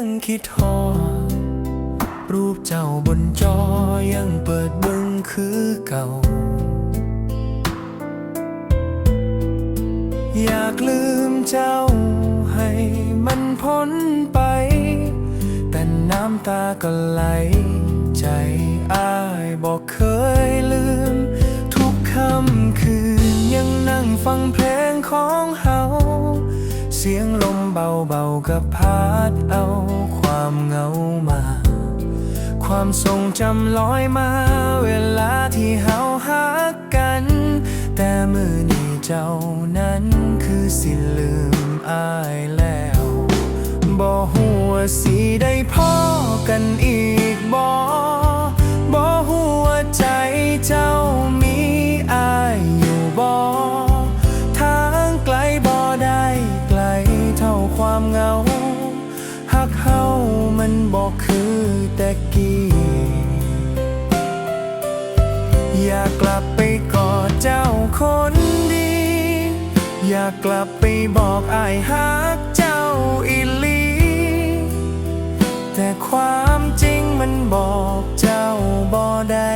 ยังคิดทอรูปเจ้าบนจอยังเปิดเบิ่งคือเก่า อยากลืมเจ้าให้มันพ้นไป แต่น้ำตาก็ไหล ใจอ้ายบอกเคยลืม ทุกค่ำคืนยังนั่งฟังเพลงของเฮา สียงลมเบาๆกับพัดเอาความเหงามา ความทรงจำลอยมา เวลาที่เฮาหักกัน แต่มือนี้เจ้านั้นคือสิลืมอายแล้วบ่หัวสิได้พ่อกันอีกบ่บ่หัวใจเจ้า กี้ อยากกลับไปกอดเจ้าคนดี อยากกลับไปบอกอายฮักเจ้าอีลี แต่ความจริงมันบอกเจ้าบ่ได้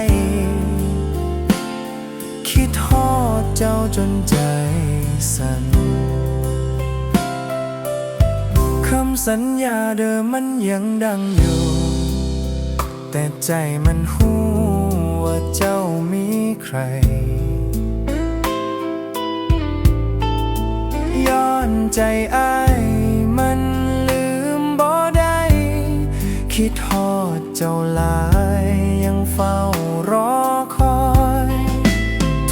คิดทอดเจ้าจนใจสั่นคำสัญญาเดิมมันยังดังอยู่ แต่ใจมันหูว่าเจ้ามีใคร ย้อนใจอ้ายมันลืมบ่ได้ คิดทอดเจ้าหลายยังเฝ้ารอคอย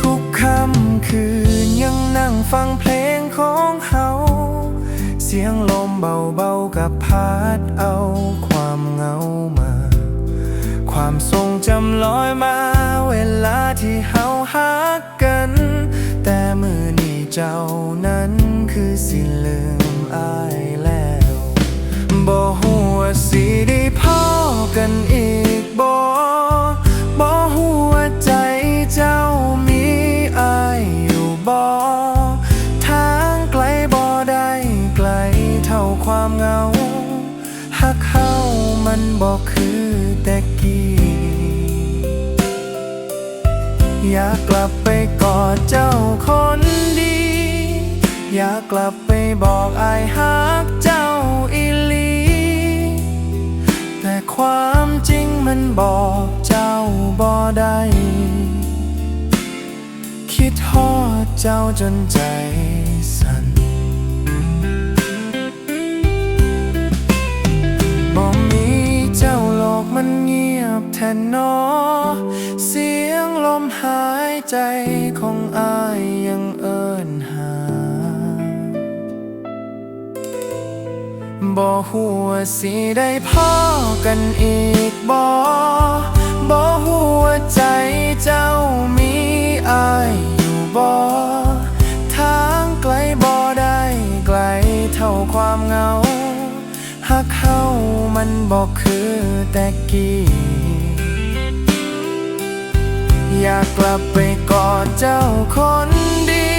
ทุกค่ำคืนยังนั่งฟังเพลงของเฮา เสียงลมเบาๆกับพัดเอา ความทรงจำลอยมา เวลาที่เฮาหักกัน แต่มือนี้เจ้านั้นคือสิลืมอายแล้วบ่หัวสิได้พ่อกันอีกบ่บ่หัวใจเจ้ามีอายอยู่บ่ทางไกลบ่ได้ไกลเท่าความเหงาหักเฮามันบอกคือแต่ อยากกลับไปกอดเจ้าคนดี อยากกลับไปบอกอายฮักเจ้าอีลี แต่ความจริงมันบอกเจ้าบ่ได้คิดทอดเจ้าจนใจสั่นบ่มีเจ้าโลกมันเงี ยบแทนนอ เสียงลมหายใจของอายยังเอิ้นหา บ่หัวสิได้พ่อกันอีกบ่บ่หัวใจเจ้ามีอายอยู่บ่ทางไกลบ่ได้ไกลเท่าความเหงาหักเฮามันบอกคือแต่กี้ อยากกลับไปกอดเจ้าคนดี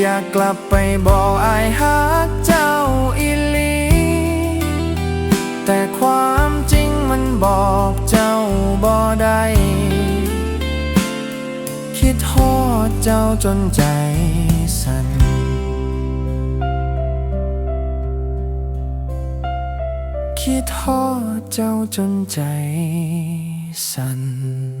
อยากกลับไปบอกอายฮักเจ้าอีลี แต่ความจริงมันบอกเจ้าบ่ได้คิดทอดเจ้าจนใจสั่นคิดทอดเจ้าจนใจสั่น